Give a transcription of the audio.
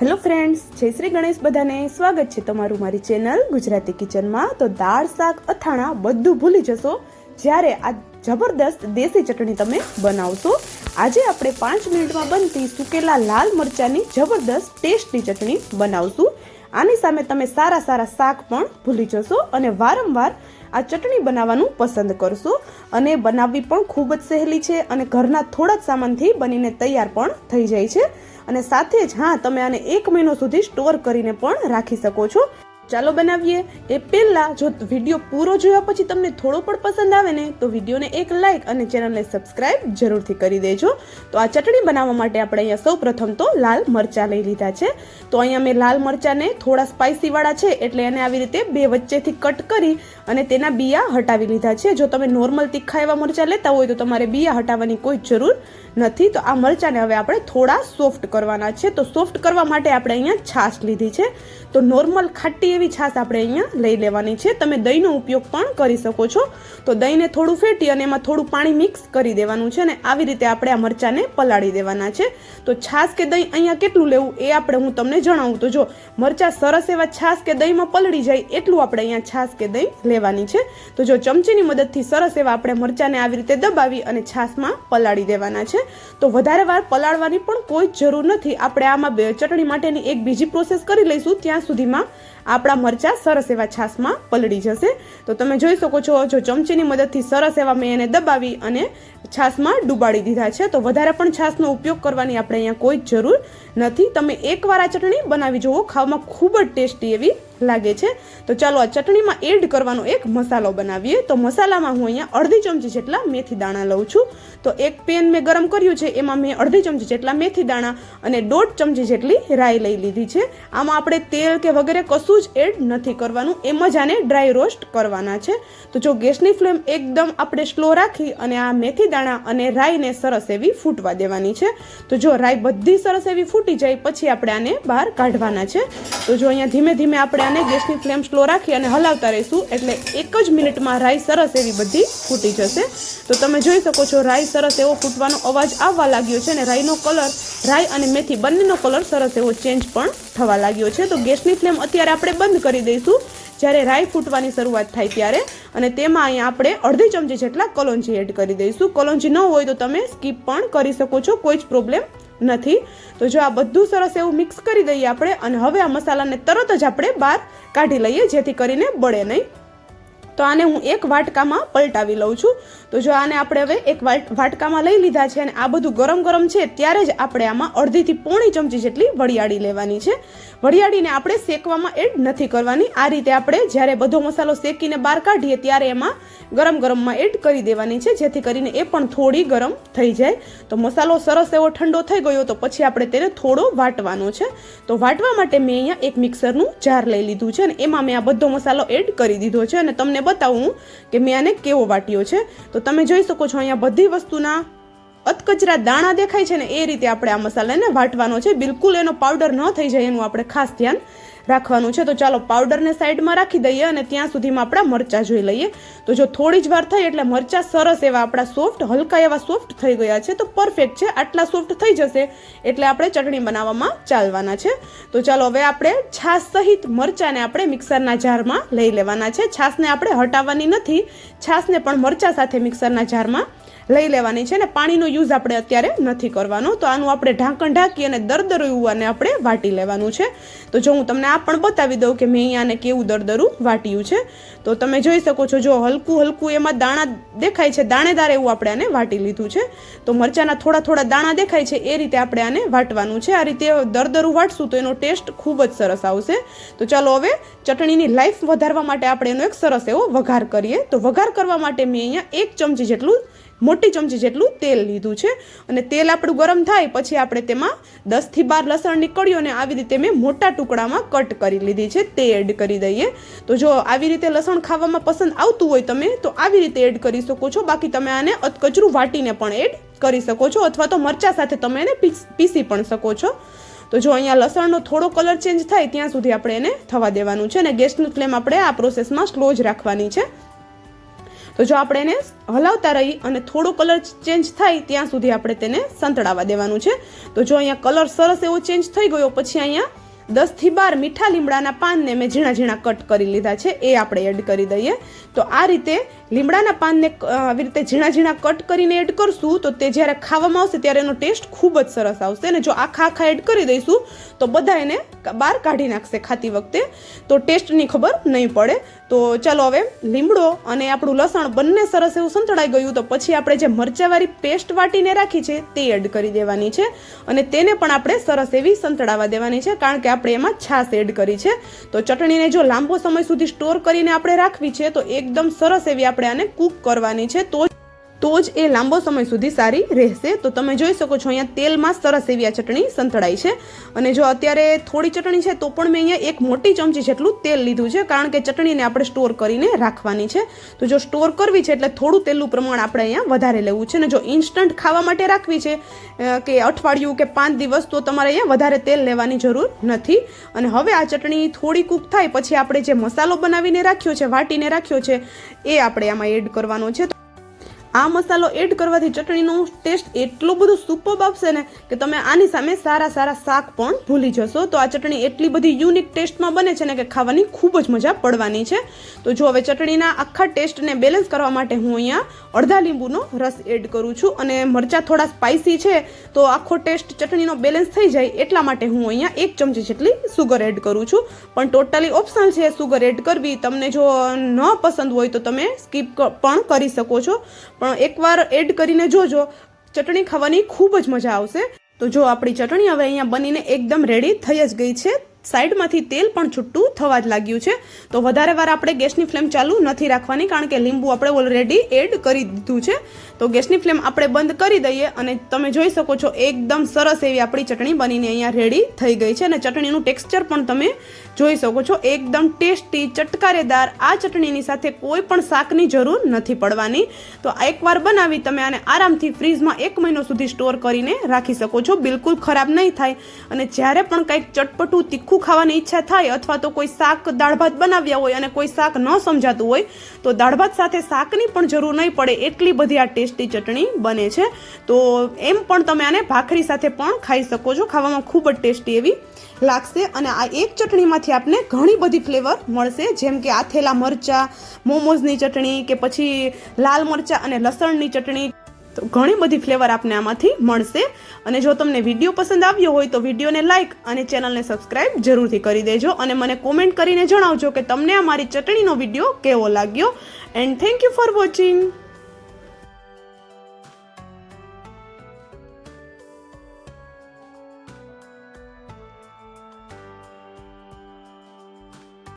Hello friends, જય શ્રી ગણેશ બધાને. સ્વાગત છે તમારું મારી ચેનલ ગુજરાતી કિચનમાં. તો દાળ, શાક, અથાણા બધું ભૂલી જશો. જ્યારે આ જબરદસ્ત દેશી ચટણી તમે બનાવશો, આજે આપણે પાંચ મિનિટમાં બનતી સુકેલા લાલ મરચાંની જબરદસ્ત ટેસ્ટની ચટણી બનાવશું. આની સામે તમે સારા સારા શાક પણ ભૂલી જશો અને વારંવાર આ ચટણી બનાવવાનું પસંદ કરશો. અને બનાવવી પણ ખૂબ જ સહેલી છે અને ઘરના થોડા જ સામાનથી બનીને તૈયાર પણ થઈ જાય છે. અને સાથે જ, હા, તમે આને એક મહિનો સુધી સ્ટોર કરીને પણ રાખી શકો છો. ચાલો બનાવીએ એ પહેલા જો વીડિયો પૂરો જોયા પછી તમને થોડો પણ પસંદ આવે ને, તો વિડીયોને એક લાઇક અને ચેનલને સબસ્ક્રાઇબ જરૂરથી કરી દેજો. તો આ ચટણી બનાવવા માટે આપણે અહીંયા સૌ પ્રથમ તો લાલ મરચાં લઈ લીધા છે. તો અહીંયા મેં લાલ મરચાંને થોડા સ્પાઇસીવાળા છે, એટલે એને આવી રીતે બે વચ્ચેથી કટ કરી અને તેના બિયા હટાવી લીધા છે. જો તમે નોર્મલ તીખા એવા મરચાં લેતા હોય તો તમારે બિયા હટાવવાની કોઈ જરૂર નથી. તો આ મરચાંને હવે આપણે થોડા સોફ્ટ કરવાના છે. તો સોફ્ટ કરવા માટે આપણે અહીંયા છાશ લીધી છે. તો નોર્મલ ખાટી એવી છાશ આપણે અહીંયા લઈ લેવાની છે. તમે દહીંનો ઉપયોગ પણ કરી શકો છો. તો દહીંને થોડું ફેટી અને એમાં થોડું પાણી મિક્સ કરી દેવાનું છે અને આવી રીતે આપણે આ મરચાંને પલાળી દેવાના છે. તો છાશ કે દહીં અહીંયા કેટલું લેવું એ આપણે હું તમને જણાવું. તો જો મરચાં સરસ એવા છાશ કે દહીંમાં પલળી જાય એટલું આપણે અહીંયા છાશ કે દહીં લેવાની છે. તો જો ચમચીની મદદથી સરસ એવા આપણે મરચાંને આવી રીતે દબાવી અને છાશમાં પલાળી દેવાના છે. તો વધારે વાર પલાળવાની પણ કોઈ જરૂર નથી. આપણે આમાં ચટણી માટેની એક બીજી પ્રોસેસ કરી લઈશું. ત્યાં સુધીમાં આપણા મરચાં સરસ એવા છાશમાં પલળી જશે. તો તમે જોઈ શકો છો, જો ચમચીની મદદથી સરસ એવા મેં એને દબાવી અને છાશમાં ડૂબાડી દીધા છે. તો વધારે પણ છાશનો ઉપયોગ કરવાની આપણે અહીંયા કોઈ જરૂર નથી. તમે એકવાર આ ચટણી બનાવી જુઓ, ખાવામાં ખૂબ જ ટેસ્ટી એવી લાગે છે. તો ચાલો આ ચટણીમાં એડ કરવાનો એક મસાલો બનાવીએ. તો મસાલામાં હું અહીંયા અડધી ચમચી જેટલા મેથી દાણા લઉં છું. તો એક પેન મેં ગરમ કર્યું છે, એમાં મેં અડધી ચમચી જેટલા મેથી દાણા અને દોઢ ચમચી જેટલી રાઈ લઈ લીધી છે. આમાં આપણે તેલ કે વગેરે કશું જ એડ નથી કરવાનું, એમ જ આને ડ્રાય રોસ્ટ કરવાના છે. તો જો ગેસની ફ્લેમ એકદમ આપણે સ્લો રાખી અને આ મેથી દાણા અને રાઈને સરસ એવી ફૂટવા દેવાની છે. તો જો રાઈ બધી સરસ એવી ફૂટી જાય, પછી આપણે આને બહાર કાઢવાના છે. તો જો અહીંયા ધીમે ધીમે આપણે આને ગેસની ફ્લેમ સ્લો રાખી અને હલાવતા રહીશું. એટલે એક જ મિનિટમાં રાઈ સરસ એવી બધી ફૂટી જશે. તો તમે જોઈ શકો છો, રાઈ સરસ એવો ફૂટવાનો અવાજ આવવા લાગ્યો છે અને રાઈનો કલર, રાઈ અને મેથી બંનેનો કલર સરસ એવો ચેન્જ પણ થવા લાગ્યો છે. તો ગેસની ફ્લેમ અત્યારે આપણે બંધ કરી દઈશું. જ્યારે રાઈ ફૂટવાની શરૂઆત થાય ત્યારે અને તેમાં અહીંયા આપણે અડધી ચમચી જેટલા કલોંજી એડ કરી દઈશું. કલોંજી ન હોય તો તમે સ્કીપ પણ કરી શકો છો. કોઈ જ પ્રોબ્લેમ નથી. તો જો આ બધું સરસ એવું મિક્સ કરી દઈએ આપણે અને હવે આ મસાલાને તરત જ આપણે બહાર કાઢી લઈએ જેથી કરીને બળે નહીં. તો આને હું એક વાટકામાં પલટાવી લઉં છું. તો જો આને આપણે હવે એક વાટકામાં લઈ લીધા છે અને આ બધું ગરમ ગરમ છે, ત્યારે જ આપણે આમાં અડધીથી પોણી ચમચી જેટલી વરિયાળી લેવાની છે. વરિયાળીને આપણે શેકવામાં એડ નથી કરવાની. આ રીતે આપણે જ્યારે બધો મસાલો શેકીને બહાર કાઢીએ ત્યારે એમાં ગરમ ગરમમાં એડ કરી દેવાની છે, જેથી કરીને એ પણ થોડી ગરમ થઈ જાય. તો મસાલો સરસ એવો ઠંડો થઈ ગયો તો પછી આપણે તેને થોડો વાટવાનો છે. તો વાટવા માટે મેં અહીંયા એક મિક્સરનું જાર લઈ લીધું છે અને એમાં મેં આ બધો મસાલો એડ કરી દીધો છે અને તમને બતાવું કે મેં આને કેવો વાટ્યો છે. તો તમે જોઈ શકો છો અહીંયા બધી વસ્તુના અધકચરા દાણા દેખાય છે ને, એ રીતે આપણે આ મસાલાને વાટવાનો છે. બિલકુલ એનો પાવડર ન થઈ જાય એનું આપણે ખાસ ધ્યાન રાખવાનું છે. તો ચાલો પાવડરને સાઈડમાં રાખી દઈએ અને ત્યાં સુધીમાં આપણા મરચાં જોઈ લઈએ. તો જો થોડી જ વાર થઈ એટલે મરચાં સરસ એવા આપણા સોફ્ટ, હલકા એવા સોફ્ટ થઈ ગયા છે. તો પરફેક્ટ છે, આટલા સોફ્ટ થઈ જશે એટલે આપણે ચટણી બનાવવામાં ચાલવાના છે. તો ચાલો હવે આપણે છાશ સહિત મરચાંને આપણે મિક્સરના જારમાં લઈ લેવાના છે. છાશને આપણે હટાવવાની નથી. છાશને પણ મરચાં સાથે મિક્સરના જારમાં લઈ લેવાની છે ને પાણીનો યુઝ આપણે અત્યારે નથી કરવાનો. તો આનું આપણે ઢાંકણ ઢાંકી અને દરદરું આને આપણે વાટી લેવાનું છે. તો જો હું તમને આ પણ બતાવી દઉં કે મેં અહીંયાને કેવું દરદરું વાટ્યું છે. તો તમે જોઈ શકો છો, જો હલકું હલકું એમાં દાણા દેખાય છે, દાણેદાર એવું આપણે આને વાટી લીધું છે. તો મરચાંના થોડા થોડા દાણા દેખાય છે, એ રીતે આપણે આને વાટવાનું છે. આ રીતે દરદરું વાટશું તો એનો ટેસ્ટ ખૂબ જ સરસ આવશે. તો ચાલો હવે ચટણીની લાઈફ વધારવા માટે આપણે એનો એક સરસ એવો વઘાર કરીએ. તો વઘાર કરવા માટે મેં અહીંયા એક ચમચી જેટલું મોટી ચમચી જેટલું તેલ લીધું છે. અને તેલ આપણું ગરમ થાય પછી આપણે તેમાં દસથી બાર લસણની કળીઓને આવી રીતે મેં મોટા ટુકડામાં કટ કરી લીધી છે. તે એડ કરી દઈએ. તો જો આવી રીતે લસણ ખાવામાં પસંદ આવતું હોય તમે, તો આવી રીતે એડ કરી શકો છો. બાકી તમે આને અતકચરું વાટીને પણ એડ કરી શકો છો. અથવા તો મરચા સાથે તમે એને પીસી પણ શકો છો. તો જો અહીંયા લસણનો થોડો કલર ચેન્જ થાય, ત્યાં સુધી આપણે એને થવા દેવાનું છે. અને ગેસની ફ્લેમ આપણે આ પ્રોસેસમાં સ્લો જ રાખવાની છે. તો જો આપણે એને હલાવતા રહી અને થોડો કલર ચેન્જ થાય ત્યાં સુધી આપણે તેને સંતળાવા દેવાનું છે. તો જો અહીંયા કલર સરસ એવો ચેન્જ થઈ ગયો, પછી અહીંયા દસથી બાર મીઠા લીમડાના પાનને મેં ઝીણા ઝીણા કટ કરી લીધા છે. એ આપણે એડ કરી દઈએ. તો આ રીતે લીમડાના પાનને આવી રીતે ઝીણા ઝીણા કટ કરીને એડ કરશું, તો તે જ્યારે ખાવામાં આવશે ત્યારે એનો ટેસ્ટ ખૂબ જ સરસ આવશે. અને જો આખા આખા એડ કરી દઈશું, તો બધા એને બહાર કાઢી નાખશે ખાતી વખતે. તો ટેસ્ટની ખબર નહીં પડે. તો ચાલો હવે લીમડો અને આપણું લસણ બંને સરસ એવું સંતળાઈ ગયું, તો પછી આપણે જે મરચાવાળી પેસ્ટ વાટીને રાખી છે, તે એડ કરી દેવાની છે. અને તેને પણ આપણે સરસ એવી સંતળાવા દેવાની છે, કારણ કે આપણે એમાં છાશ એડ કરી છે. તો ચટણીને જો લાંબો સમય સુધી સ્ટોર કરીને આપણે રાખવી છે, તો એકદમ સરસ એવી આપણે આને કૂક કરવાની છે તો તો જ એ લાંબો સમય સુધી સારી રહેશે. તો તમે જોઈ શકો છો અહીંયા તેલમાં સરસ એવી આ ચટણી સંતળાઈ છે. અને જો અત્યારે થોડી ચટણી છે તો પણ મેં અહીંયા એક મોટી ચમચી જેટલું તેલ લીધું છે, કારણ કે ચટણીને આપણે સ્ટોર કરીને રાખવાની છે. તો જો સ્ટોર કરવી છે એટલે થોડું તેલનું પ્રમાણ આપણે અહીંયા વધારે લેવું છે. ને જો ઇન્સ્ટન્ટ ખાવા માટે રાખવી છે કે અઠવાડિયું કે પાંચ દિવસ, તો તમારે અહીંયા વધારે તેલ લેવાની જરૂર નથી. અને હવે આ ચટણી થોડી કૂક થાય, પછી આપણે જે મસાલો બનાવીને રાખ્યો છે, વાટીને રાખ્યો છે, એ આપણે આમાં એડ કરવાનો છે. આ મસાલો એડ કરવાથી ચટણીનો ટેસ્ટ એટલો બધો સુપર આપશે ને કે તમે આની સામે સારા સારા શાક પણ ભૂલી જશો. તો આ ચટણી એટલી બધી યુનિક ટેસ્ટમાં બને છે ને કે ખાવાની ખૂબ જ મજા પડવાની છે. તો જો હવે ચટણીના આખા ટેસ્ટને બેલેન્સ કરવા માટે હું અહીંયા અડધા લીંબુનો રસ એડ કરું છું અને મરચાં થોડા સ્પાઇસી છે, તો આખો ટેસ્ટ ચટણીનો બેલેન્સ થઈ જાય એટલા માટે હું અહીંયા એક ચમચી જેટલી સુગર એડ કરું છું. પણ ટોટલી ઓપ્શનલ છે સુગર એડ કરવી. તમને જો ન પસંદ હોય તો તમે સ્કીપ પણ કરી શકો છો. પણ એકવાર એડ કરીને જોજો. ચટણી ખાવાની ખૂબ જ મજા આવશે. તો જો આપણી ચટણી હવે અહીંયા બનીને એકદમ રેડી થઈ જ ગઈ છે. સાઈડમાંથી તેલ પણ છૂટું થવા જ લાગ્યું છે. તો વધારે વાર આપણે ગેસની ફ્લેમ ચાલુ નથી રાખવાની કારણ કે લીંબુ આપણે ઓલરેડી એડ કરી દીધું છે. તો ગેસની ફ્લેમ આપણે બંધ કરી દઈએ અને તમે જોઈ શકો છો એકદમ સરસ એવી આપણી ચટણી બનીને અહીંયા રેડી થઈ ગઈ છે અને ચટણીનું ટેક્સચર પણ તમે જોઈ શકો છો. એકદમ ટેસ્ટી, ચટકારેદાર, આ ચટણીની સાથે કોઈ પણ શાકની જરૂર નથી પડવાની. તો એકવાર બનાવી તમે આને આરામથી ફ્રીઝમાં એક મહિનો સુધી સ્ટોર કરીને રાખી શકો છો. બિલકુલ ખરાબ નહીં થાય અને જ્યારે પણ કંઈક ચટપટું, તીખું ખાવાની ઈચ્છા થાય અથવા તો કોઈ શાક, દાળ ભાત બનાવ્યા હોય અને કોઈ શાક ન સમજાતું હોય, તો દાળ ભાત સાથે શાકની પણ જરૂર નહીં પડે એટલી બધી આ ટેસ્ટી ચટણી બને છે. તો એમ પણ તમે આને ભાખરી સાથે પણ ખાઈ શકો છો. ખાવામાં ખૂબ જ ટેસ્ટી એવી લાગશે અને આ એક ચટણીમાંથી આપને ઘણી બધી ફ્લેવર મળશે. જેમ કે આથેલા મરચાં, મોમોઝની ચટણી કે પછી લાલ મરચાં અને લસણની ચટણી. તો ઘણી બધી ફ્લેવર આપને આમાંથી મળશે. અને જો તમને વીડિયો પસંદ આવ્યો હોય તો વિડીયોને લાઇક અને ચેનલને સબસ્ક્રાઇબ જરૂરથી કરી દેજો અને મને કોમેન્ટ કરીને જણાવજો કે તમને અમારી ચટણીનો વીડિયો કેવો લાગ્યો. And thank you for watching.